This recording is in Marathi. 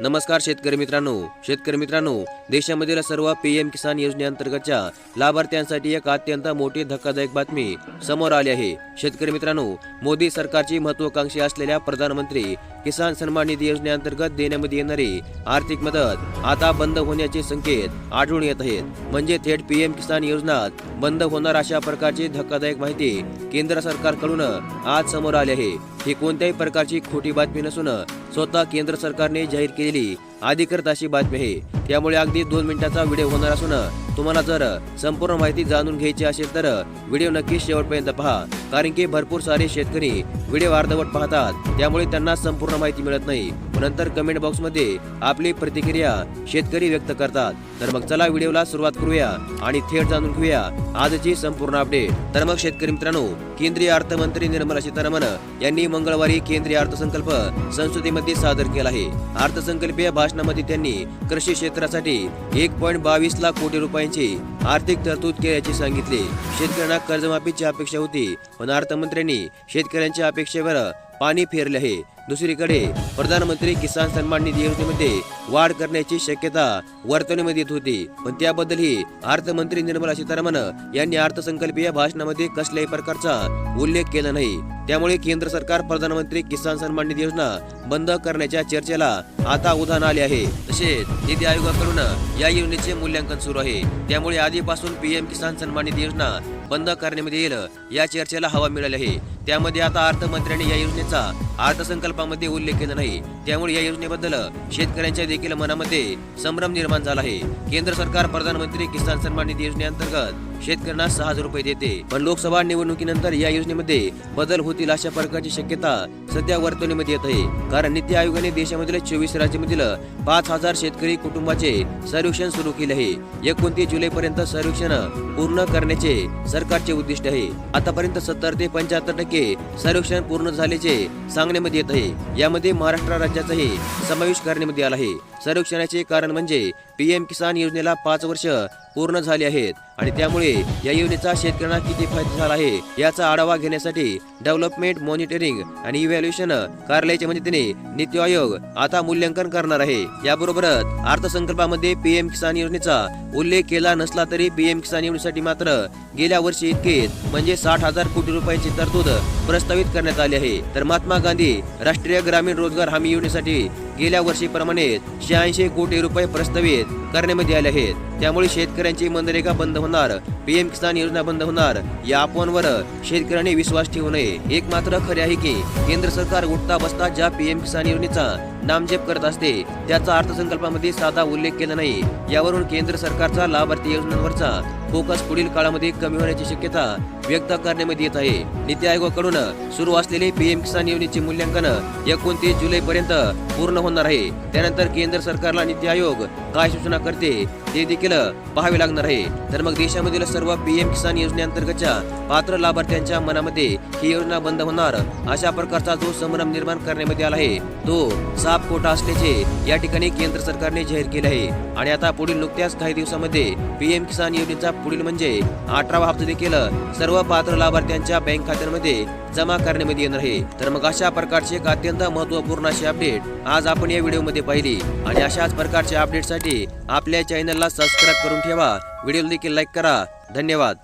नमस्कार शेतकरी मित्रांनो. शेतकरी मित्रांनो देशामधील सर्व पी एम किसान योजनेअंतर्गतच्या लाभार्थ्यांसाठी एक अत्यंत मोठी धक्कादायक बातमी समोर आली आहे. शेतकरी मित्रांनो मोदी सरकारची महत्वाकांक्षी असलेल्या प्रधानमंत्री किसान सन्मान निधी योजनेअंतर्गत देण्यामध्ये येणारी आर्थिक मदत आता बंद होण्याचे संकेत आढळून येत आहेत. म्हणजे थेट पी एम किसान योजना बंद होणार अशा प्रकारची धक्कादायक माहिती केंद्र सरकारकडून आज समोर आली आहे. ही कोणत्याही प्रकारची खोटी बातमी नसून स्वतः केंद्र सरकारने जाहीर केलेली अधिकृत अशी बातमी आहे. त्यामुळे अगदी दोन मिनिटाचा व्हिडिओ होणार असून तुम्हाला जर संपूर्ण माहिती जाणून घ्यायची असेल तर व्हिडिओ नक्की शेवटपर्यंत पहा. कारण की भरपूर सारे शेतकरी व्हिडिओ अर्धवट पाहतात त्यामुळे त्यांना संपूर्ण माहिती मिळत नाही. नंतर कमेंट बॉक्समध्ये आपली प्रतिक्रिया शेतकरी व्यक्त करतात. तर मग चला व्हिडिओला सुरुवात करूया आणि थेट जाणून घेऊया आजची संपूर्ण अपडेट तर मग शेतकरी मित्रांनो केंद्रीय अर्थमंत्री निर्मला सीतारामन यांनी मंगळवारी केंद्रीय अर्थसंकल्प संसदेमध्ये सादर केला आहे. अर्थसंकल्पीय भाषणामध्ये त्यांनी कृषी क्षेत्र क्षेत्रासाठी एक पॉईंट बावीस लाख कोटी रुपयांची आर्थिक तरतूद केल्याचे सांगितले. शेतकऱ्यांना कर्जमाफीची अपेक्षा होती. पण अर्थमंत्र्यांनी शेतकऱ्यांच्या अपेक्षेवर पाणी फेरले आहे. दुसरीकडे प्रधानमंत्री किसान सन्मान निधी योजनेमध्ये वाढ करण्याची शक्यता वर्तवण्यामध्ये येत होती. पण त्याबद्दलही अर्थमंत्री निर्मला सीतारामन यांनी अर्थसंकल्पीय भाषणामध्ये कसल्याही प्रकारचा उल्लेख केला नाही. त्यामुळे केंद्र सरकार प्रधानमंत्री किसान सन्मान निधी योजना बंद करण्याच्या चर्चेला आता उधाण आले आहे. तसेच निधी आयोगाकडून या योजनेचे मूल्यांकन सुरू आहे. त्यामुळे आधीपासून पीएम किसान सन्मान निधी योजना बंद करण्यामध्ये येईल या चर्चेला हवा मिळाली आहे. त्यामध्ये आता अर्थमंत्र्यांनी या योजनेचा अर्थसंकल्पामध्ये उल्लेख केला नाही. त्यामुळे या योजनेबद्दल शेतकऱ्यांच्या देखील मनामध्ये संभ्रम निर्माण झाला आहे. केंद्र सरकार प्रधानमंत्री किसान सन्मान निधी योजनेअंतर्गत शेतकऱ्यांना सहा हजार रुपये देते. पण लोकसभा निवडणुकीनंतर या योजनेमध्ये बदल होतील अशा प्रकारची शक्यता सध्या वर्तवणीमध्ये येत आहे. कारण नीती आयोगाने देशामधील चोवीस राज्यामधील पाच हजार शेतकरी कुटुंबाचे सर्वेक्षण सुरू केले आहे. एकोणतीस जुलै पर्यंत सर्वेक्षण पूर्ण करण्याचे सरकारचे उद्दिष्ट आहे. आतापर्यंत सत्तर ते पंच्याहत्तर टक्के सर्वेक्षण पूर्ण झाल्याचे सांगण्यामध्ये येत आहे. यामध्ये महाराष्ट्र राज्याचाही समावेश करण्यामध्ये आला आहे. सर्वेक्षणाचे कारण म्हणजे पीएम किसान योजनेला पाच वर्ष पूर्ण झाले आहेत आणि त्यामुळे या योजनेचा शेतकऱ्यांना किती फायदा झाला आहे याचा आढावा घेण्यासाठी डेव्हलपमेंट मॉनिटरिंग आणि इव्हॅल्युएशन कार्यालयाच्या मदतीने नीती आयोग आता मूल्यांकन करणार आहे. याबरोबरच अर्थसंकल्पामध्ये पीएम किसान योजनेचा उल्लेख केला नसला तरी पीएम किसान योजनेसाठी मात्र गेल्या वर्षी इतकेच म्हणजे साठ हजार कोटी रुपयांची तरतूद प्रस्तावित करण्यात आली आहे. तर महात्मा गांधी राष्ट्रीय ग्रामीण रोजगार हमी योजनेसाठी गेल्या वर्षीप्रमाणे शहाऐंशी कोटी रुपये प्रस्तावित करण्यामध्ये आले आहेत. त्यामुळे शेतकऱ्यांची मनरेगा बंद होणार पीएम किसान योजना बंद होणार या अफवांवर शेतकऱ्यांनी विश्वास ठेवू नये. एक मात्र खरे आहे की केंद्र सरकार उठता बसता ज्या पीएम किसान योजनेचा नामजेप करत असते त्याचा अर्थसंकल्पामध्ये साधा उल्लेख केला नाही. यावरून केंद्र सरकारचा लाभार्थी योजनांवरचा फोकस पुढील काळामध्ये कमी होण्याची शक्यता व्यक्त करण्यामध्ये येत आहे. नीती आयोगाकडून सुरू असलेले पीएम किसान योजनेचे मूल्यांकन एकोणतीस जुलै पर्यंत पूर्ण होणार आहे. त्यानंतर केंद्र सरकारला नीती आयोग काय सूचना करते ते देखील पाहावे लागणार आहे. तर मग देशामधील सर्व पीएम किसान योजनेअंतर्गतच्या पात्र लाभार्थ्यांच्या मनामध्ये ही योजना बंद होणार अशा प्रकारचा जो संभ्रम निर्माण करण्यामध्ये आला आहे तो साफ कोटा असल्याचे या ठिकाणी केंद्र सरकारने जाहीर केले आहे. आणि आता पुढील नुकत्याच काही दिवसामध्ये पीएम किसान योजनेचा पुढील म्हणजे अठरावा हप्ता देखील सर्व पात्र लाभार्थ्यांच्या बँक खात्यांमध्ये जमा करण्यामध्ये येणार आहे. तर मग अशा प्रकारची एक अत्यंत महत्त्वपूर्ण अशी अपडेट आज आपण या व्हिडिओमध्ये पाहिली. आणि अशाच प्रकारच्या अपडेटसाठी आपल्या चॅनलला सबस्क्राईब करून ठेवा. व्हिडिओ देखील लाईक करा. धन्यवाद.